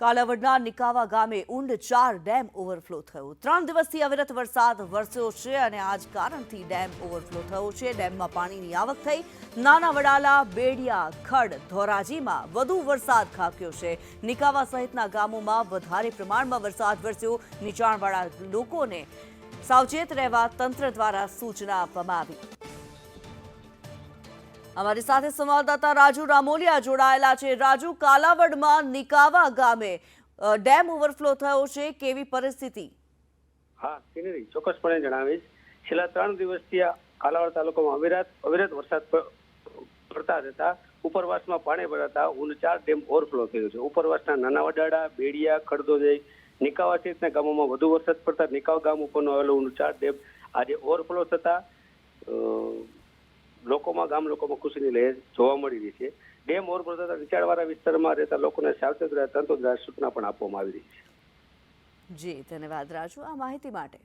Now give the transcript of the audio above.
કાલાવડના નિકાવા ગામે ઊંડ ચાર dam overflow થયો. ત્રણ દિવસથી અવિરત વરસાદ વરસ્યો છે અને આ જ કારણથી ડેમ ઓવરફ્લો થયો છે. ડેમમાં પાણીની આવક થઈ. નાના વડાલા, બેડિયા, ખડ, ધોરાજીમાં વધુ વરસાદ ખાબક્યો છે. નિકાવા સહિતના ગામોમાં વધારે પ્રમાણમાં વરસાદ વરસ્યો. નીચાણવાળા લોકોને સાવચેત રહેવા તંત્ર દ્વારા સૂચના આપવામાં આવી. અમારી સાથે સંવાદદાતા રાજુ રામોલિયા જોડાયેલા છે. રાજુ, કાલાવડમાં નિકાવા ગામે ડેમ ઓવરફ્લો થયો છે. કેવી પરિસ્થિતિ? હા કિનરી ચોક્કસપણે જણાવીશ. છેલ્લા ત્રણ દિવસથી આ કાલાવડ તાલુકામાં અવિરત અવિરત વરસાદ પડતા જતા ઉપરવાસમાં પાણી ભરાતા ઉનચાર ડેમ ઓવરફ્લો થયો છે. ઉપરવાસના નાના વડાડા, બેડિયા ખડદોજઈ નિકાવા સહિતના ગામોમાં વધુ વરસાદ પડતા નિકાવ ગામ ઉપરનો આવેલો ઉનચાર ડેમ આજે ઓવરફ્લો થતા લોકોમાં ગામ લોકોમાં ખુશીની લહેર જોવા મળી રહી છે. ડેમ ઓવરફ્લો થતા નીચાણવાળા વિસ્તારમાં રહેતા લોકોને સાવચેત રહેવા તંત્ર સૂચના પણ આપવામાં આવી રહી છે. જી, ધન્યવાદ રાજુ, આ માહિતી માટે.